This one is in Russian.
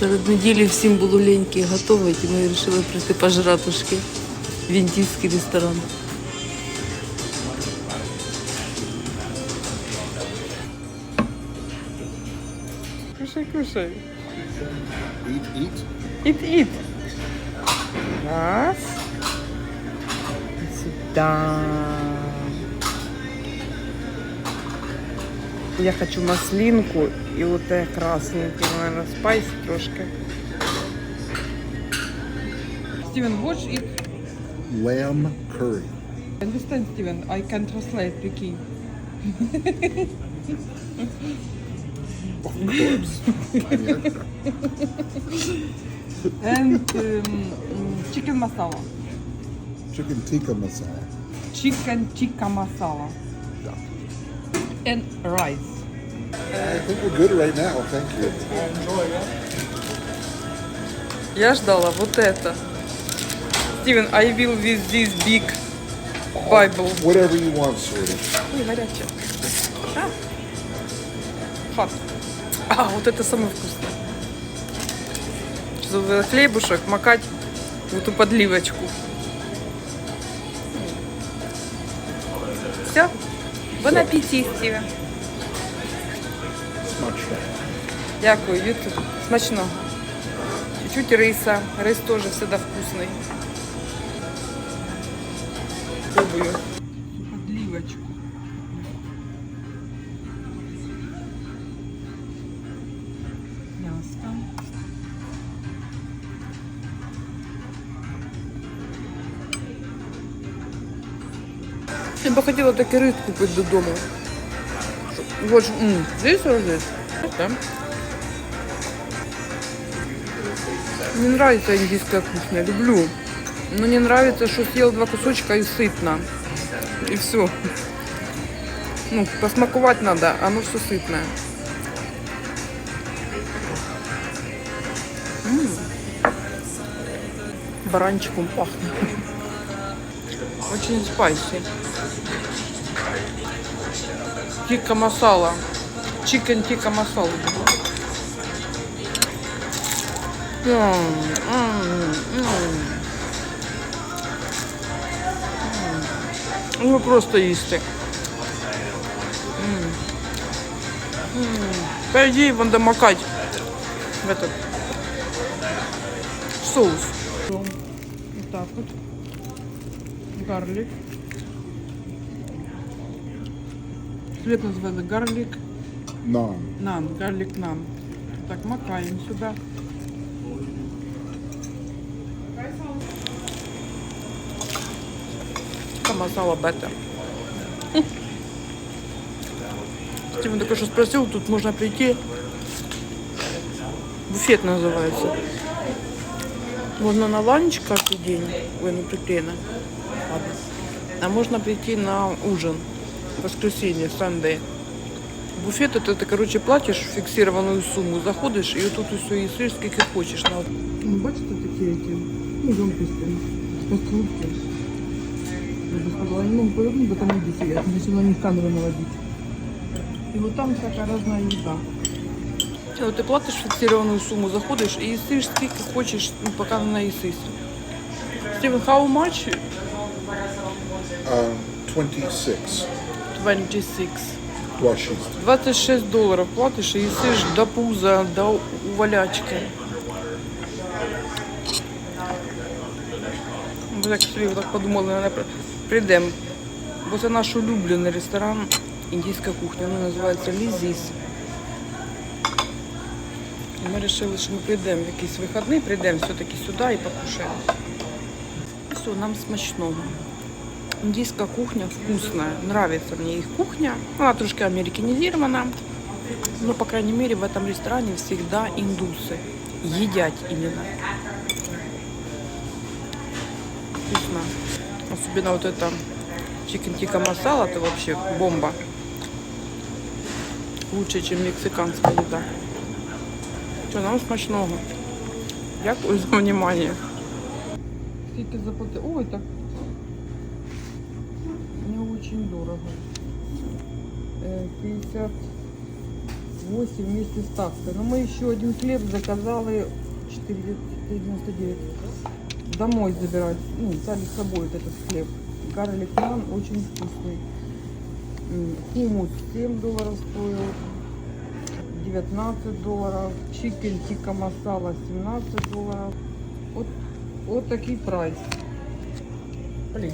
Серед неділі всім було ліньки готувати, і ми вирішили прийти пожратушки в індійський ресторан. Кушай, кушай. Eat, eat. Ит, ит. Раз. Сюда. Я хочу маслинку и вот это красненький, наверное, спайс трошки. Стивен, watch it. Lamb curry. Understand, Steven, I can translate, прикинь. Of course. And um, chicken masala. Chicken tikka masala. Chicken tikka masala. Yeah. And rice. I think we're good right now. Thank you. Я ждала вот это. Стивен, I will with this big Bible. Whatever you want, sweetie. Ой, горячее. А. Hot. А, вот это самое вкусное. Что в хлебушек макать в эту подливочку. Все. Бон аппетит, Стивен. Дякую, Ютуб. Смачного. Чуть-чуть риса. Рис тоже всегда вкусный. Пробую. Подливочку. Мяско. Я бы хотела таки рис купить додому. Вот, здесь or здесь? Да. Мне нравится индийская кухня, люблю. Но не нравится, что съел два кусочка и сытно. И все. Ну, посмаковать надо, а оно все сытное. М. Баранчиком пахнет. Очень спайси. Тикка масала. Чикен тикка масала. Ну, просто їсти. М. Пойди вон домакать в этот соус. Вот так вот. Гарлик. Хлеб называется гарлик Naan. нан, гарлик нан. Так, макаем сюда. масала бета. Стивен только что спросил, тут можно прийти. Буфет называется. Можно на ланч каждый день. Ой, ну приклеено. Ладно. А можно прийти на ужин. В воскресенье, Sunday. Буфет это ты, короче, платишь фиксированную сумму, заходишь, и вот тут все їсиш, скільки хочеш. На... Ну, бачите, такі які, ну, емкості, статутки. Не могу повернуть, бо там люди сидят, если на них камеру наводить. И вот там всякая разная еда. Вот ты платишь фиксированную сумму, заходишь и їсиш, скільки хочеш, ну, пока не наїсись. Стивен, how much? Um, 26. 26. 26. 26 долларов платишь и їсиш до пуза, до увалячки. Так так подумали, наверное, прийдемо. Бо це наш улюблений ресторан, індійська кухня, вона називається Лізіс. І Ми вирішили, що ми прийдемо в якийсь вихідний, прийдемо все-таки сюди і покушаємо. Все, нам смачного. Индийская кухня вкусная. Нравится мне их кухня. Она трошки американизирована. Но, по крайней мере, в этом ресторане всегда индусы. Едят именно. Вкусно. Особенно вот это чикен тика масала, это вообще бомба. Лучше, чем мексиканская еда. Что, нам смачного. Дякую за внимание. Скільки заплатили? Ой, так не очень дорого. Э, 50 8 вместе с таксой. Но мы еще один хлеб заказали 4,99. Домой забирать. Ну, взяли с собой вот этот хлеб. Гарлик нан очень вкусный. Хумус 7 долларов стоил. 19 долларов. Чикен тика масала 17 долларов. Вот, вот такий прайс. Блин.